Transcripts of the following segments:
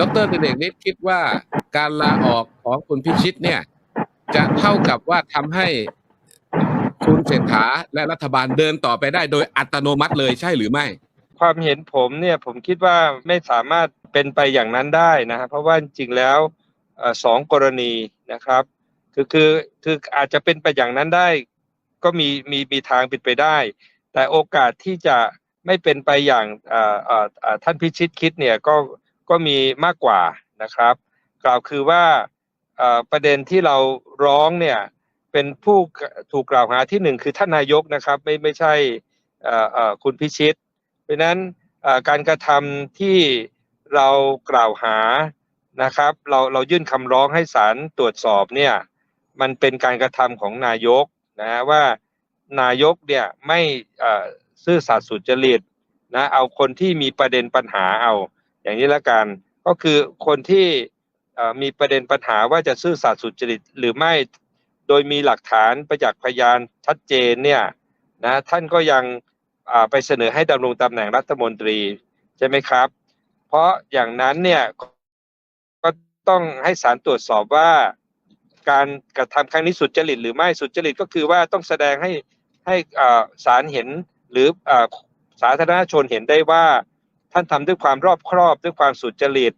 ดรดิเรกนิดคิดว่าการลาออกของคุณพิชิตเนี่ย จะเท่ากับว่าทำให้คุณเศรษฐาและรัฐบาลเดินต่อไปได้โดยอัตโนมัติเลยใช่หรือไม่ ความเห็นผมเนี่ยผมคิดว่าไม่สามารถเป็นไปอย่างนั้นได้นะฮะเพราะว่าจริงแล้วสองกรณีนะครับคือคือคืออาจจะเป็นไปอย่างนั้นได้ ก็มีมีมีทางเป็นไปได้ แต่โอกาสที่จะไม่เป็นไปอย่างท่านพิชิตคิดเนี่ยก็ ก็มีมากกว่านะครับ กล่าวคือว่าประเด็นที่เราร้องเนี่ยเป็นผู้ถูกกล่าวหาที่หนึ่งคือท่านนายกนะครับ ไม่ไม่ใช่คุณพิชิต เพราะนั้นการกระทำที่เรากล่าวหานะครับ เราเรายื่นคำร้องให้ศาลตรวจสอบเนี่ยมันเป็นการกระทำของนายกนะฮะว่านายกเนี่ยไม่ซื่อสัตย์สุจริตนะเอาคนที่มีประเด็นปัญหาเอา อย่างนี้ละกันก็คือคนที่มีประเด็นปัญหาว่าจะซื่อสัตย์สุจริตหรือไม่โดยมีหลักฐานประจักษ์พยานชัดเจนเนี่ยนะท่านก็ยังไปเสนอให้ดำรงตำแหน่งรัฐมนตรีใช่ไหมครับ เพราะอย่างนั้นเนี่ยก็ต้องให้ศาลตรวจสอบว่าการกระทำครั้งนี้สุจริตหรือไม่สุจริตก็คือว่าต้องแสดงให้ให้อ่าศาลเห็นหรืออสาธารณชนเห็นได้ว่า ท่านทำด้วยความรอบครอบด้วยความสุจริต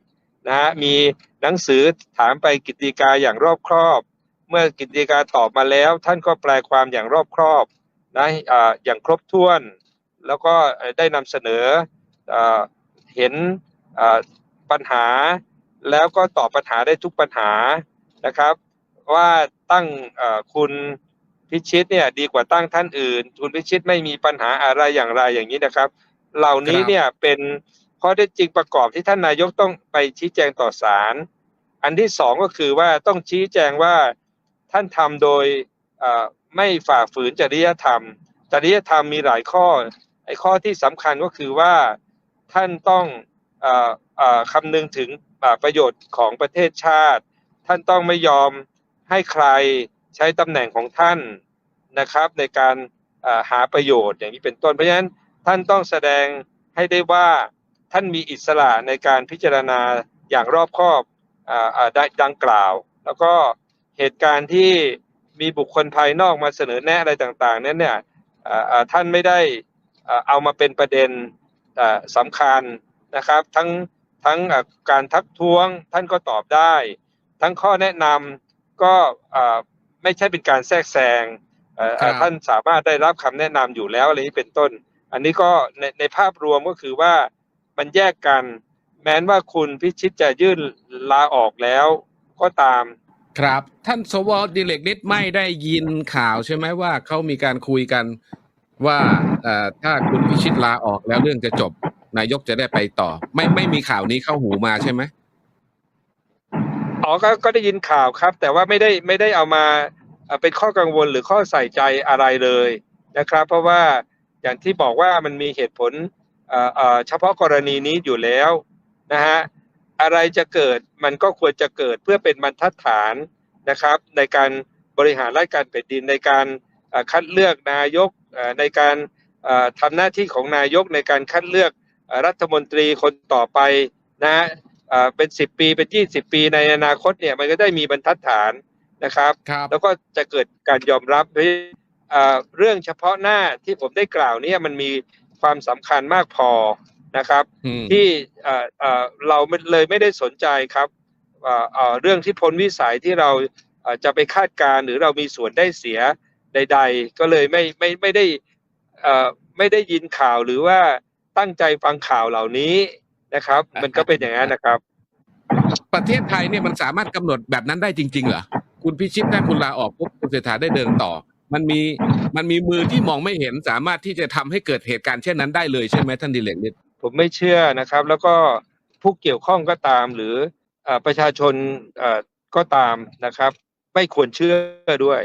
นะฮะมีหนังสือถามไปกิติกาอย่างรอบครอบ เมื่อกิติกาตอบมาแล้ว ท่านก็แปลความอย่างรอบครอบนะอ่าอย่างครบถ้วน แล้วก็ได้นำเสนอเอ่อเห็นอ่อปัญหา แล้วก็ตอบปัญหาได้ทุกปัญหานะครับ ว่าตั้งอ่อคุณพิชิตเนี่ยดีกว่าตั้งท่านอื่น คุณพิชิตไม่มีปัญหาอะไรอย่างไรอย่างนี้นะครับ เหล่านี้ครับเนี่ยเป็นข้อเท็จจริงประกอบที่ท่านนายกต้องไปชี้แจงต่อศาลอันที่สองก็คือว่าต้องชี้แจงว่าท่านทำโดยเอ่อไม่ฝ่าฝืนจริยธรรม จริยธรรมมีหลายข้อไอ้ข้อที่สำคัญก็คือว่าท่านต้องเอ่อเอ่อคำนึงถึงอ่าประโยชน์ของประเทศชาติ ท่านต้องไม่ยอมให้ใครใช้ตำแหน่งของท่านนะครับ ในการเอ่อหาประโยชน์อย่างนี้เป็นต้นเพราะฉะนั้น ท่านต้องแสดงให้ได้ว่าท่านมีอิสระในการพิจารณาอย่างรอบคอบอ่าอ่าได้ดังกล่าว แล้วก็เหตุการณ์ที่มีบุคคลภายนอกมาเสนอแนะอะไรต่างๆ นั้นเนี่ยอ่าอ่าท่านไม่ได้อ่าเอามาเป็นประเด็นอ่าสำคัญนะครับ ทั้งทั้งอ่าการทักท้วงท่านก็ตอบได้ ทั้งข้อแนะนำก็อ่าไม่ใช่เป็นการแทรกแซงเอ่อครับท่านสามารถได้รับคำแนะนำอยู่แล้วอะไรนี้เป็นต้น อันนี้ก็ในในภาพรวมก็คือว่ามันแยกกัน แม้นว่าคุณพิชิตจะยื่นลาออกแล้วก็ตาม ครับ ท่านสวดิเรกนิดไม่ได้ยินข่าวใช่ไหมว่าเขามีการคุยกันว่าเอ่อถ้าคุณพิชิตลาออกแล้วเรื่องจะจบ นายกจะได้ไปต่อ ไม่ไม่มีข่าวนี้เข้าหูมาใช่ไหมอ๋อก็ก็ได้ยินข่าวครับ แต่ว่าไม่ได้ไม่ได้เอามาเอ่อเป็นข้อกังวลหรือข้อใส่ใจอะไรเลยนะครับ เพราะว่า อย่างที่บอกว่ามันมีเหตุผลเอ่อเอ่อเฉพาะกรณีนี้อยู่แล้วนะฮะอะไรจะเกิดมันก็ควรจะเกิดเพื่อเป็นบรรทัดฐานนะครับ ในการบริหารราชการแผ่นดินในการเอ่อคัดเลือกนายกเอ่อในการเอ่อทำหน้าที่ของนายกในการคัดเลือกเอ่อรัฐมนตรีคนต่อไปนะฮะอ่าเป็นสิบปีเป็นยี่สิบปีในอนาคตเนี่ยมันก็ได้มีบรรทัดฐานนะครับครับแล้วก็จะเกิดการยอมรับ เพราะอ่าเรื่องเฉพาะหน้าที่ผมได้กล่าวเนี่ยมันมีความสำคัญมากพอนะครับอืมที่อ่าอ่าเราไม่เลยไม่ได้สนใจครับอ่าอ่าเรื่องที่พ้นวิสัยที่เราอ่าจะไปคาดการณ์หรือเรามีส่วนได้เสียใด ๆ ก็เลยไม่ไม่ไม่ได้อ่าไม่ได้ยินข่าวหรือว่าตั้งใจฟังข่าวเหล่านี้นะครับ มันก็เป็นอย่างนั้นนะครับ ประเทศไทยเนี่ยมันสามารถกำหนดแบบนั้นได้จริง ๆ เหรอคุณพิชิตถ้าคุณลาออกปุ๊บคุณเศรษฐาได้เดินต่อ มันมีมันมีมือที่มองไม่เห็นสามารถที่จะทำให้เกิดเหตุการณ์เช่นนั้นได้เลยใช่ไหมท่านดิเลกนิดผมไม่เชื่อนะครับ แล้วก็ผู้เกี่ยวข้องก็ตามหรืออประชาชนก็ตามนะครับ ไม่ควรเชื่อด้วย